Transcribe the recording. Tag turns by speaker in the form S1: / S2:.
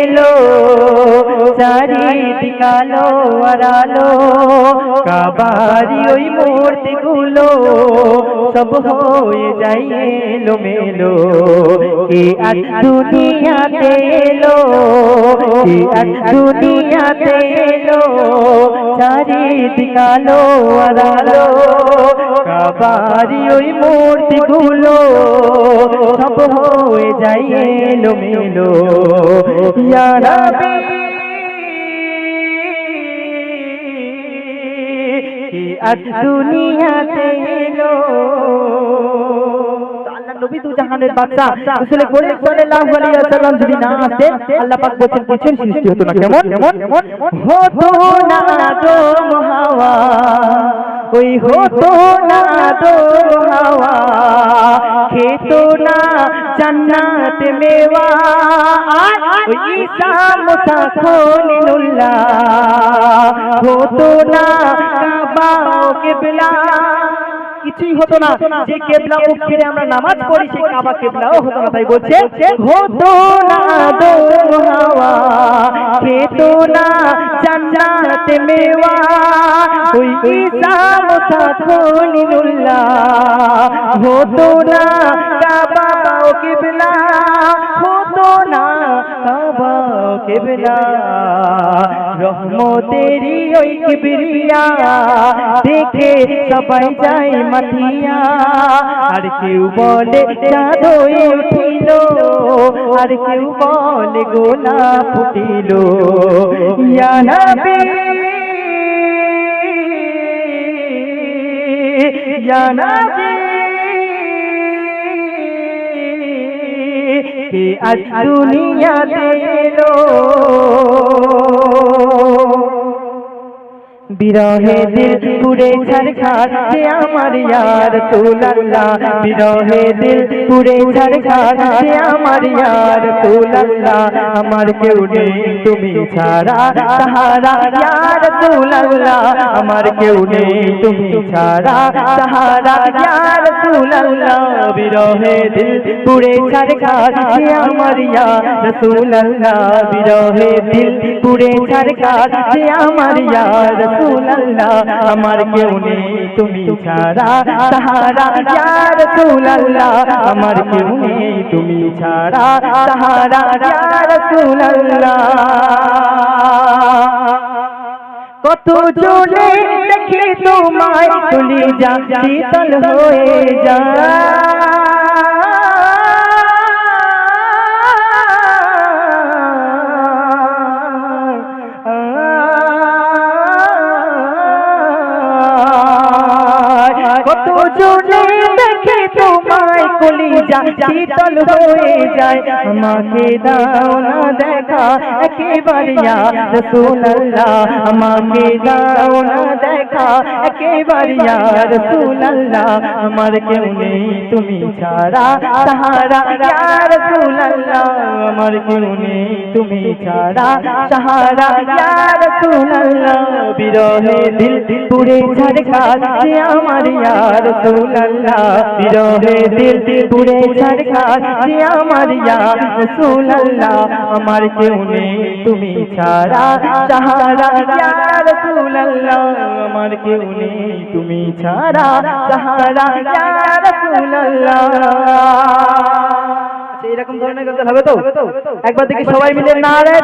S1: এলো, চারিদিক আলো আর আলো, কাবারি ওই মূর্তি গুলো সব হয়ে যাই এলো মেলো কে আজ দুনিয়াতে এলো, কে আজ দুনিয়াতে এলো, চারিদিক আলো আর আলো, কাবারি ওই মূর্তি গুলো সব হয়ে যাই মেলো ইয়া রাব্বি কি আজ দুনিয়াতে এলো? নবী দু জাহানের বাদশা রাসূল করিম সাল্লাল্লাহু আলাইহি ওয়াসাল্লাম যদি না আসতেন আল্লাহ পাক বলেন কিছুই সৃষ্টি হতো না? কেমন? হতো না? দো হাওয়া। ওই হতো না দো হাওয়া, খেতো না জান্নাত মেওয়া। ওই ঈসা মুসা খলিলুল্লাহ, হতো না কাবা ও কিবলা। কিছুই হতো না, যে কেবলা মুখ ফিরে আমরা নামাজ পড়ি সেই কাবা কেবলাও হতো না, তাই বলছে, হতো না দো হাওয়া। খেতো না জান্নাত মেওয়া। ওই ঈসা মুসা খলিলুল্লাহ হতো না কিবলা। রহমতেরি ওই কিবরিয়া। দেখে সবাই যায় মাথিয়া আর কেউ বলে, চাঁদ উঠিল। আর কেউ বলে গোলা ফুটিল। ইয়া নবী ইয়া নবী কে আজ দুনিয়াতে এলো? বিরহে দিল পুরে ঝরঝার সে আমার ইয়ার তুলাল্লা বিরহে দিল পুরে ঝরঝার সে আমার ইয়ার তুলাল্লা আমার কেউ নেই তুমি ছাড়া। তাহারা ইয়ার তুলাল্লা আমার কেউ নেই তুমি ছাড়া। তাহারা ইয়ার তুলাল্লাহ বিরহে দিল। পুরে আমার ইয়ার তুলাল্লাহ বিরহে দিল। পুরে ঝরঝার যে আমার রাসূলুল্লাহ আমার কেউ নেই, তুমি ছাড়া। ইয়া রাসূলুল্লাহ আমার কেউ তুমি ছাড়া। তাহারা ইয়া কত জোরে দেখি তোমায় তুলি যা শীতল হয়ে যায় কত জোরে দেখে তোমায় কলিজা শীতল হয়ে যায়। আমাকে দাও না দেখা, একেবারে রাসূলুল্লাহ। আমাকে দাও না দেখা, একেবারে রাসূলুল্লাহ। আমার কেউ নেই তুমি ছাড়া, সাহারা রাসূলুল্লাহ। আমার কেউ নেই তুমি ছাড়া, সাহারা রাসূলুল্লাহ। বিরহে দিল পুরে ঝরকার আমার ইয়া রাসূলুল্লাহ। বিরহে দিল পুরে ঝরকার যে আমার ইয়া রাসূলুল্লাহ। আমার কেউ নেই তুমি ছাড়া। সাহারা ইয়া রাসূলুল্লাহ আমার কেউ নেই তুমি ছাড়া। সাহারা ইয়া রাসূলুল্লাহ। আচ্ছা, এরকম ধরনের গজল হবে তো? একবার দেখি সবাই মিলে নারে